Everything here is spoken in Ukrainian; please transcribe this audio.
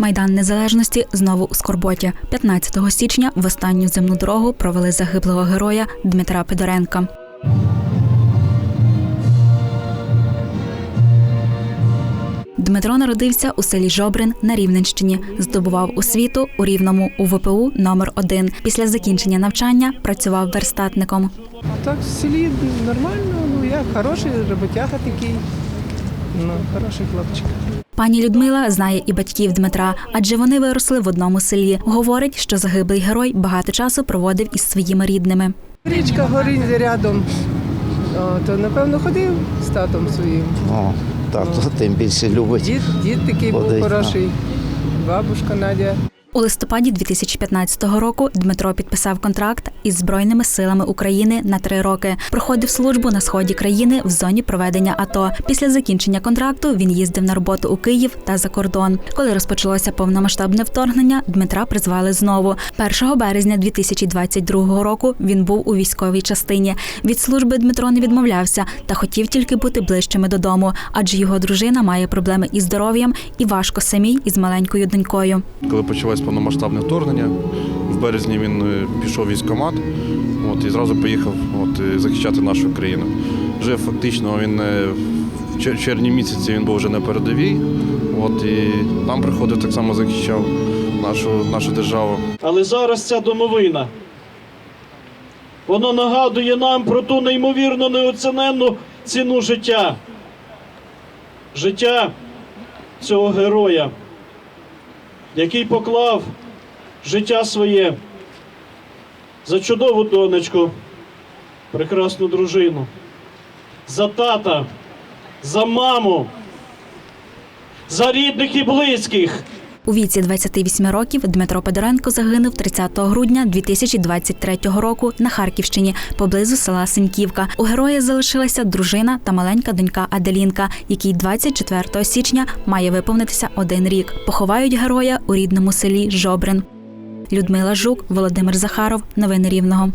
Майдан Незалежності знову у Скорботі. 15 січня в останню земну дорогу провели загиблого героя Дмитра Підоренка. Дмитро народився у селі Жобрин на Рівненщині. Здобував освіту у Рівному у ВПУ номер 1 Після закінчення навчання працював верстатником. Так, в селі нормально, ну я хороший роботяга такий. Ну, хороший хлопчик. Пані Людмила знає і батьків Дмитра, адже вони виросли в одному селі. Говорить, що загиблий герой багато часу проводив із своїми рідними. Річка горить рядом. О, то напевно ходив з татом своїм. О, тато тим більше любить. Дід, дід такий був Водить, хороший. Бабушка Надя. У листопаді 2015 року Дмитро підписав контракт із Збройними силами України на три роки. Проходив службу на сході країни в зоні проведення АТО. Після закінчення контракту він їздив на роботу у Київ та за кордон. Коли розпочалося повномасштабне вторгнення, Дмитра призвали знову. 1 березня 2022 року він був у військовій частині. Від служби Дмитро не відмовлявся та хотів тільки бути ближчими додому, адже його дружина має проблеми із здоров'ям і важко самій із маленькою донькою. Коли почалось повномасштабне вторгнення, в березні він е, пішов військкомат от, і зразу поїхав от, е, захищати нашу країну. Вже фактично він е, в червні місяці він був вже на передовій, от, і там приходив так само захищав нашу, нашу державу. Але зараз ця домовина. Воно нагадує нам про ту неймовірно неоціненну ціну життя. Життя цього героя, який поклав життя своє за чудову донечку, прекрасну дружину, за тата, за маму, за рідних і близьких. У віці 28 років Дмитро Подоренко загинув 30 грудня 2023 року на Харківщині поблизу села Синьківка. У героя залишилася дружина та маленька донька Аделінка, якій 24 січня має виповнитися один рік. Поховають героя у рідному селі Жобрин. Людмила Жук, Володимир Захаров. Новини Рівного.